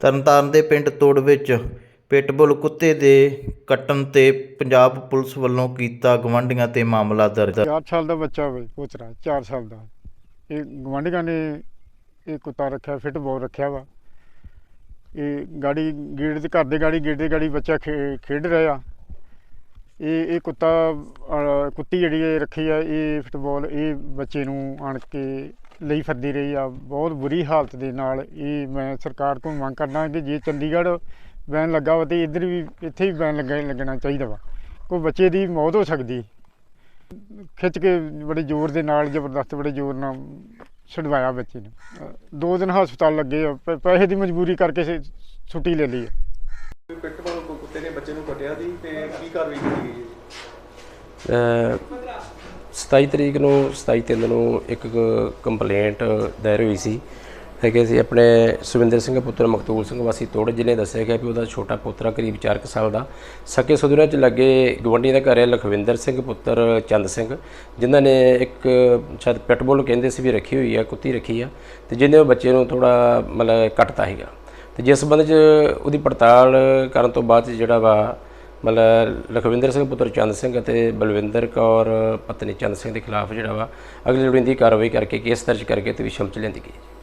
ਤਰਨਤਾਰਨ ਦੇ ਪਿੰਡ ਤੋੜ ਵਿੱਚ ਪਿਟਬੁਲ ਕੁੱਤੇ ਦੇ ਕੱਟਣ ਤੇ ਪੰਜਾਬ ਪੁਲਿਸ ਵੱਲੋਂ ਕੀਤਾ ਗਵਾਂਢੀਆਂ ਤੇ ਮਾਮਲਾ ਦਰਜ। 4 ਸਾਲ ਦਾ ਬੱਚਾ ਬਈ ਪੋਤਰਾ 4 ਸਾਲ ਦਾ। ਇਹ ਗਵਾਂਢੀਆਂ ਨੇ ਇਹ ਕੁੱਤਾ ਰੱਖਿਆ ਫਿੱਟਬਾਲ ਰੱਖਿਆ ਵਾ। ਇਹ ਗਾੜੀ ਗੇਟ ਦੇ, ਘਰ ਦੇ ਗਾੜੀ ਗੇਟ ਦੇ ਗਾੜੀ ਬੱਚਾ ਖੇ- ਖੇਡ ਰਿਹਾ। ਇਹ ਇਹ ਕੁੱਤਾ ਕੁੱਤੀ ਜਿਹੜੀ ਰੱਖੀ ਆ, ਇਹ ਫੁੱਟਬਾਲ ਇਹ ਬੱਚੇ ਨੂੰ ਆਣ ਕੇ ਲਈ ਫਿਰਦੀ ਰਹੀ ਆ। ਬਹੁਤ ਬੁਰੀ ਹਾਲਤ ਦੇ ਨਾਲ ਇਹ ਮੈਂ ਸਰਕਾਰ ਕੋਲ ਮੰਗ ਕਰਦਾ ਕਿ ਜੇ ਚੰਡੀਗੜ੍ਹ ਬੈਨ ਲੱਗਾ ਵਾ ਤੇ ਇੱਧਰ ਵੀ ਇੱਥੇ ਵੀ ਬੈਨ ਲੱਗਾ ਲੱਗਣਾ ਚਾਹੀਦਾ ਵਾ। ਕੋਈ ਬੱਚੇ ਦੀ ਮੌਤ ਹੋ ਸਕਦੀ। ਖਿੱਚ ਕੇ ਬੜੇ ਜ਼ੋਰ ਦੇ ਨਾਲ ਜ਼ਬਰਦਸਤ ਬੜੇ ਜ਼ੋਰ ਨਾਲ ਛੁਡਵਾਇਆ ਬੱਚੇ ਨੂੰ। ਦੋ ਦਿਨ ਹਸਪਤਾਲ ਲੱਗੇ ਪੈਸੇ ਦੀ ਮਜਬੂਰੀ ਕਰਕੇ ਛੁੱਟੀ ਲੈ ਲਈ ਆ। ਪਿੱਟਬੁਲ ਕੁੱਤੇ ਨੇ ਬੱਚੇ ਨੂੰ ਕੱਟਿਆ ਸੀ ਤੇ ਕੀ ਕਾਰਵਾਈ ਕੀਤੀ ਗਈ ਹੈ? ਅ, 27 ਤਰੀਕ ਨੂੰ 27 ਤਿੰਨ ਨੂੰ ਇੱਕ ਕੰਪਲੇਂਟ ਦਾਇਰ ਹੋਈ ਸੀ। ਹੈਗੇ ਸੀ ਆਪਣੇ ਸੁਵਿੰਦਰ ਸਿੰਘ ਪੁੱਤਰ ਮਕਤੂਲ ਸਿੰਘ ਵਾਸੀ ਤੋੜ, ਜਿਹਨੇ ਦੱਸਿਆ ਗਿਆ ਵੀ ਉਹਦਾ ਛੋਟਾ ਪੁੱਤਰਾ ਕਰੀਬ 4 ਕੁ ਸਾਲ ਦਾ ਸਕੇ ਸਹੁਰਿਆਂ ਚ ਲੱਗੇ ਗਵੰਡੀ ਦਾ ਘਰ ਹੈ ਲਖਵਿੰਦਰ ਸਿੰਘ, ਪੁੱਤਰ ਚੰਦ ਸਿੰਘ, ਜਿਨ੍ਹਾਂ ਨੇ ਇੱਕ ਸ਼ਾਇਦ ਪਿਟਬੁਲ ਕਹਿੰਦੇ ਸੀ ਵੀ ਰੱਖੀ ਹੋਈ ਆ, ਕੁੱਤੀ ਰੱਖੀ ਆ, ਤੇ ਜਿਹਨੇ ਉਹ ਬੱਚੇ ਨੂੰ ਥੋੜਾ ਮਤਲਬ ਕੱਟਤਾ ਹੈਗਾ ਤੇ ਜਿਸ ਸੰਬੰਧ 'ਚ ਉਹਦੀ ਪੜਤਾਲ ਕਰਨ ਤੋਂ ਬਾਅਦ 'ਚ ਜਿਹੜਾ ਵਾ ਮਤਲਬ ਲਖਵਿੰਦਰ ਸਿੰਘ, ਪੁੱਤਰ ਚੰਦ ਸਿੰਘ ਅਤੇ ਬਲਵਿੰਦਰ ਕੌਰ, ਪਤਨੀ ਚੰਦ ਸਿੰਘ ਦੇ ਖਿਲਾਫ ਜਿਹੜਾ ਵਾ ਅਗਲੀ ਲੋੜੀਂਦੀ ਕਾਰਵਾਈ ਕਰਕੇ ਕੇਸ ਦਰਜ ਕਰਕੇ ਤੇ ਵਿਸ਼ਮ ਚ ਲਿਆਂਦੀ ਗਈ